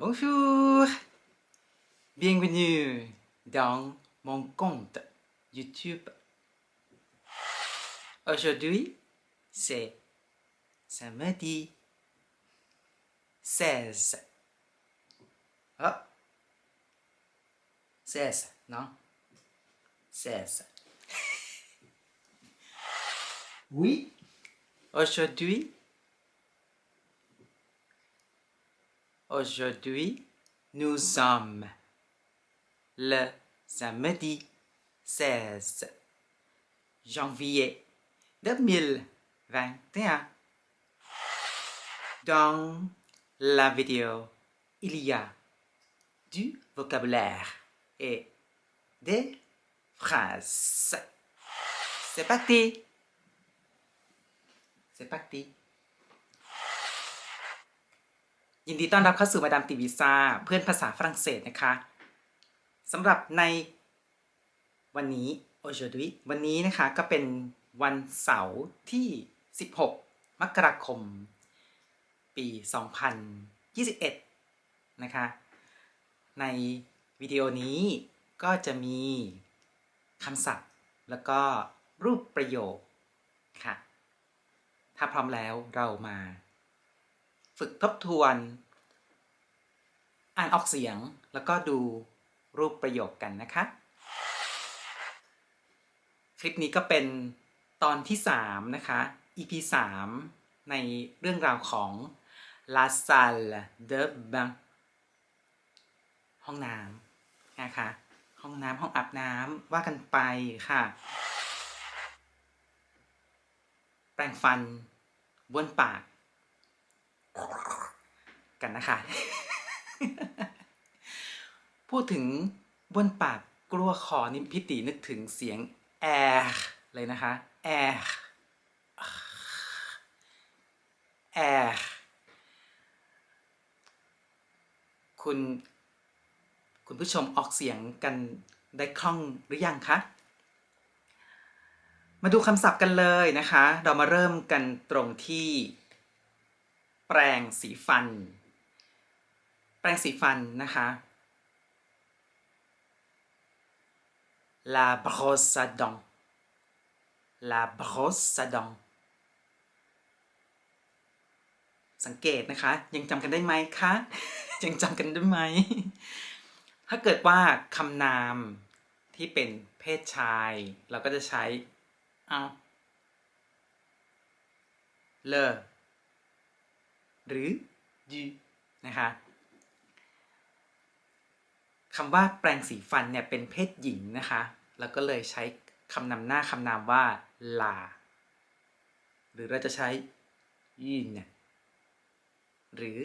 Bonjour Bienvenue dans mon compte YouTube. Aujourd'hui, c'est samedi 16. Ah 16, non 16. Oui, aujourd'hui, aujourd'hui, nous sommes le samedi 16 janvier 2021. Dans la vidéo, il y a du vocabulaire et des phrases. C'est parti! C'est parti! ยินดีต้อนรับเข้าสู่มาดามตีวีซ่าเพื่อนภาษาฝรั่งเศสนะคะสำหรับในวันนี้ aujourd'hui วันนี้นะคะก็เป็นวันเสาร์ที่ 16 มกราคม ปี 2021 นะคะ ในวิดีโอนี้ก็จะมีคำศัพท์ แล้วก็รูปประโยคค่ะ ถ้าพร้อมแล้วเรามา ฝึกทบทวน อ่านออกเสียงแล้วก็ดูรูปประโยคกันนะคะ คลิปนี้ก็เป็นตอนที่ 3 นะคะ EP 3 ในเรื่องราวของ La salle de bain ห้องน้ำนะคะ ห้องน้ำห้องอาบน้ำว่ากันไปค่ะ แปรงฟันบ้วนปาก กันนะคะ พูดถึงบนปากกลัวคอนี่พี่ตีนึกถึงเสียงแอร์เลยนะคะแอร์แอร์คุณ คุณผู้ชมออกเสียงกันได้คล่องหรือยังคะ มาดูคำศัพท์กันเลยนะคะ เรามาเริ่มกันตรงที่ แปรงสีฟัน แปรงสีฟันนะคะ la brosse à dents la brosse à dents สังเกตนะคะ ยังจำกันได้ไหมคะ ยังจำกันได้ไหม ถ้าเกิดว่าคำนามที่เป็นเพศชาย เราก็จะใช้เอา le หรือ du นะคะคำว่าแปรงสีฟันเนี่ยเป็นเพศหญิงนะคะ แล้วก็เลยใช้คำนำหน้าคำนามว่าลา หรือเราจะใช้ยินเนี่ยหรือ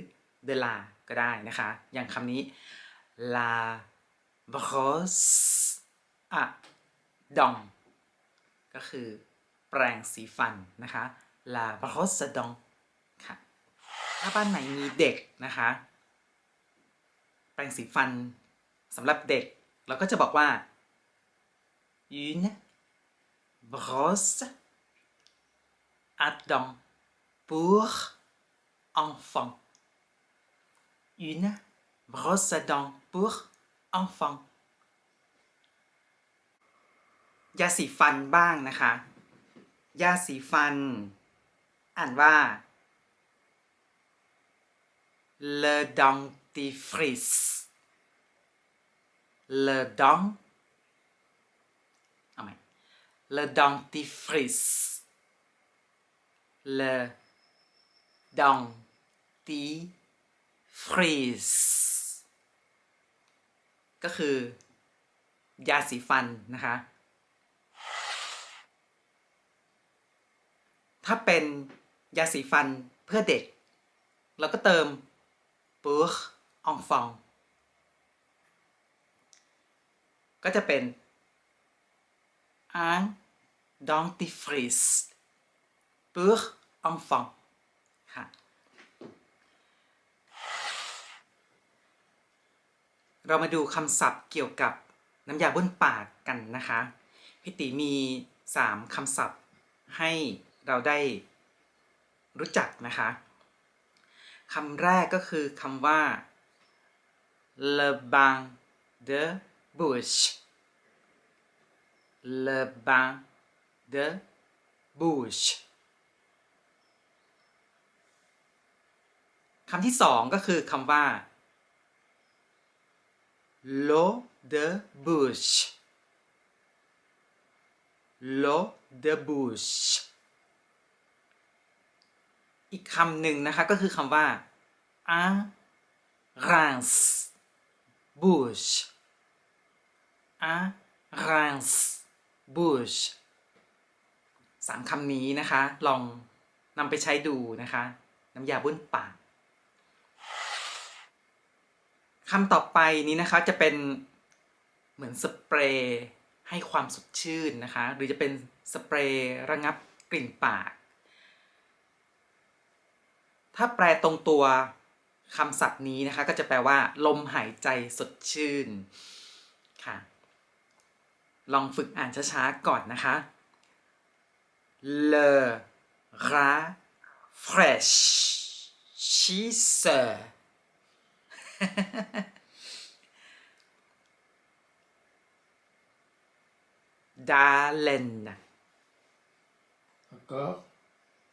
de la ก็ได้นะคะ อย่างคำนี้ la brosse à dents ก็คือแปรงสีฟันนะคะ la brosse à dents ค่ะ ถ้าบ้านไหนมีเด็กนะคะ แปรงสีฟันสำหรับเด็ก เราก็จะบอกว่า une brosse à dents pour enfant une brosse à dents pour enfant ยาสีฟันบ้างนะคะ ยาสีฟัน อ่านว่า le dentifrice le dent เอาใหม่ le dentifrice le dentifrice ก็คือยาสีฟันนะคะ ถ้าเป็นยาสีฟันเพื่อเด็ก เราก็เติม pour enfant ก็จะเป็น un dentifrice pour enfant ค่ะ เรามาดูคำศัพท์เกี่ยวกับน้ำยาบ้วนปากกันนะคะ พี่ติมี 3คำศัพท์ให้เราได้รู้จักนะคะ คำแรกก็คือคำว่า le bain de bouche le bain de bouche คำที่สองก็คือคำว่า l'eau de bouche l'eau de bouche อีกคำหนึ่งนะคะก็คือคำว่า un rince bouche un rince bouche สามคำนี้นะคะ ลองนำไปใช้ดูนะคะ น้ำยาบ้วนปากคำต่อไปนี้นะคะจะเป็นเหมือนสเปรย์ให้ความสดชื่นนะคะ หรือจะเป็นสเปรย์ระงับกลิ่นปาก ถ้าแปลตรงตัวคำศัพท์นี้นะคะ ก็จะแปลว่า ลมหายใจสดชื่นค่ะ ลองฝึกอ่านช้าๆ ก่อนนะคะ le rafraîchisseur d'haleine Encore.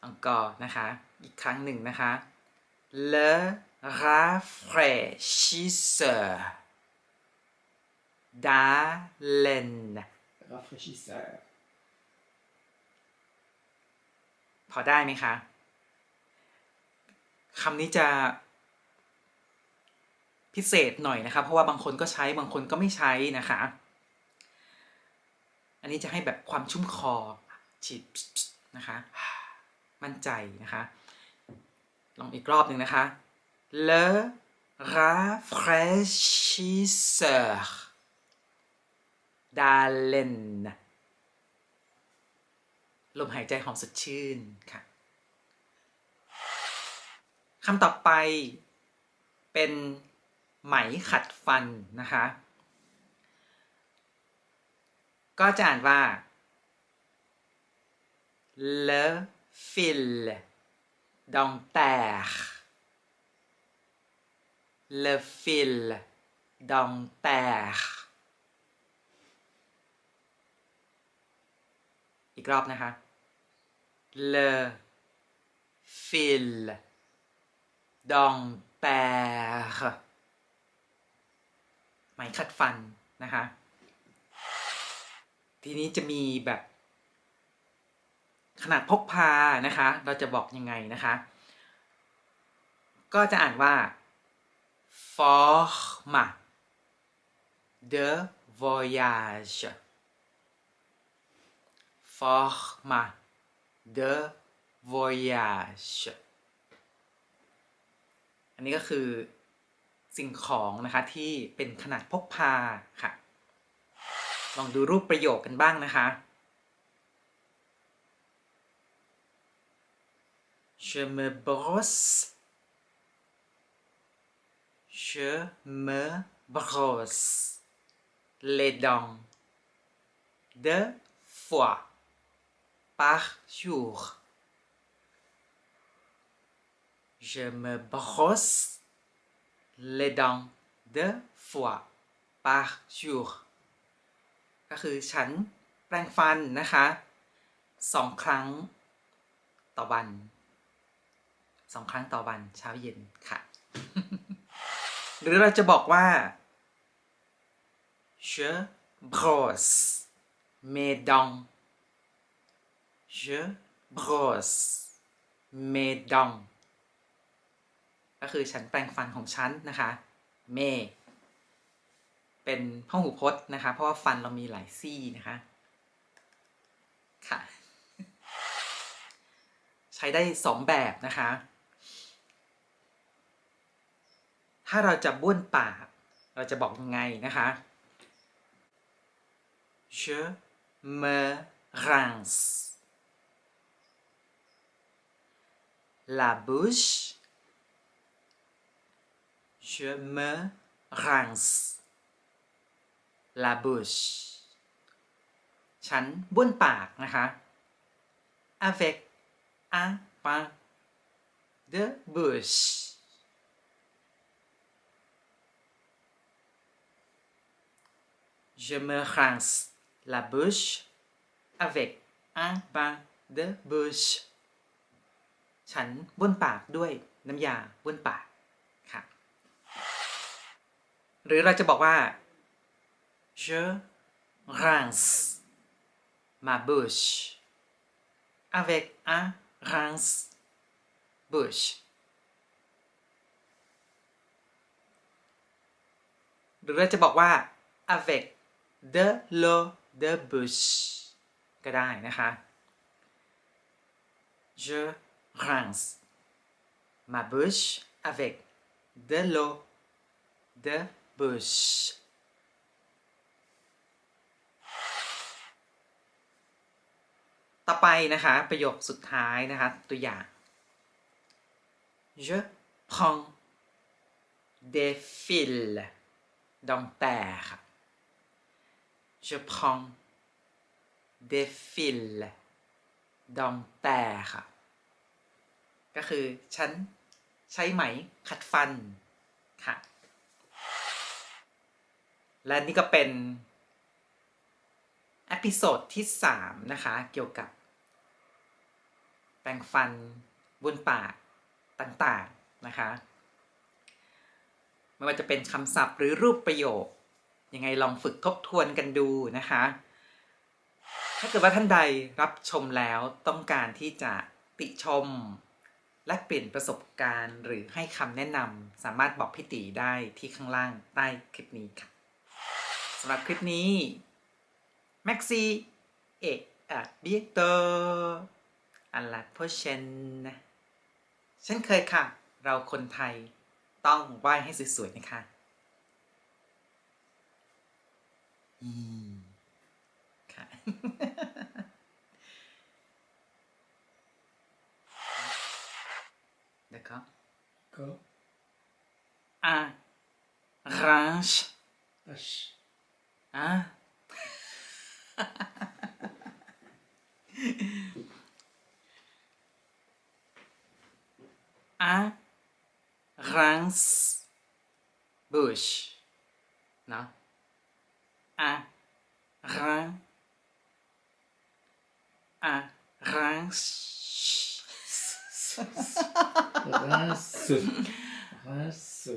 encore นะคะ อีกครั้งหนึ่งนะคะ le rafraîchisseur d'haleine Rafraîchisseur. พอได้ไหมคะคำนี้จะพิเศษหน่อยนะคะเพราะว่าบางคนก็ใช้บางคนก็ไม่ใช้นะคะ อันนี้จะให้แบบความชุ่มคอฉีดนะคะ มั่นใจนะคะ ลองอีกรอบหนึ่งนะคะ le rafraîchisseur d'haleine ลมหายใจหอมสดชื่นค่ะคำต่อไปเป็นไหมขัดฟันนะคะ ก็จะอ่านว่า le fil dentaire le fil dentaire อีกรอบนะคะ le fil dentaire ไหมขัดฟันนะคะ ทีนี้จะมีแบบ ขนาดพกพานะคะ เราจะบอกยังไงนะคะ ก็จะอ่านว่า forme de voyage forme de voyage อันนี้ก็คือสิ่งของนะคะที่เป็นขนาดพกพาค่ะ ลองดูรูปประโยคกันบ้างนะคะ Je me brosse Je me brosse les dents deux fois par jour. Je me brosse les dents deux fois par jour ก็คือฉันแปรงฟันนะคะสองครั้งต่อวัน สองครั้งต่อวันเช้าเย็นค่ะ หรือเราจะบอกว่า je brosse mes dents je brosse mes dents ก็คือฉันแปรงฟันของฉันนะคะเมเป็นพหูพจน์นะคะ เพราะว่าฟันเรามีหลายซี่นะคะ ค่ะ ใช้ได้สองแบบนะคะ ถ้าเราจะบ้วนปาก เราจะบอกยังไงนะคะ je me rince la bouche je me rince la bouche ฉันบ้วนปากนะคะ avec un pain de bouche je me rince la bouche avec un bain de bouche ฉันบ้วนปากด้วยน้ำยาบ้วนปากค่ะหรือเราจะบอกว่า je rince ma bouche avec un rince bouche หรือเราจะบอกว่า avec de l'eau de bouche ก็ได้นะคะ je rince ma bouche avec de l'eau de bouche ต่อไปนะคะ ประโยคสุดท้ายนะคะ ตัวอย่าง je prends des fils dentaires je prends des fils dentaires ค่ะก็คือฉันใช้ไหมขัดฟันค่ะ และนี่ก็เป็นอพิโซดที่3นะคะ เกี่ยวกับ แปรงฟันบนปากต่างๆนะคะ ไม่ว่าจะเป็นคำศัพท์หรือรูปประโยค ยังไงลองฝึกทบทวนกันดูนะคะ ถ้าเกิดว่าท่านใดรับชมแล้วต้องการที่จะติชม และเปลี่ยนประสบการณ์หรือให้คำแนะนำสามารถบอกพี่ตีได้ที่ข้างล่างใต้คลิปนี้ค่ะสำหรับคลิปนี้ Maxi เอะอะเบียโตอัลลาโพเชนเช่นเคยค่ะ เราคนไทยต้องไหว้ให้สวยๆนะคะ 嗯，看。D'accord. D'accord. Un rinche. H. Hein Un rince bush, Non Un rin. Un rince. Rince. Rince.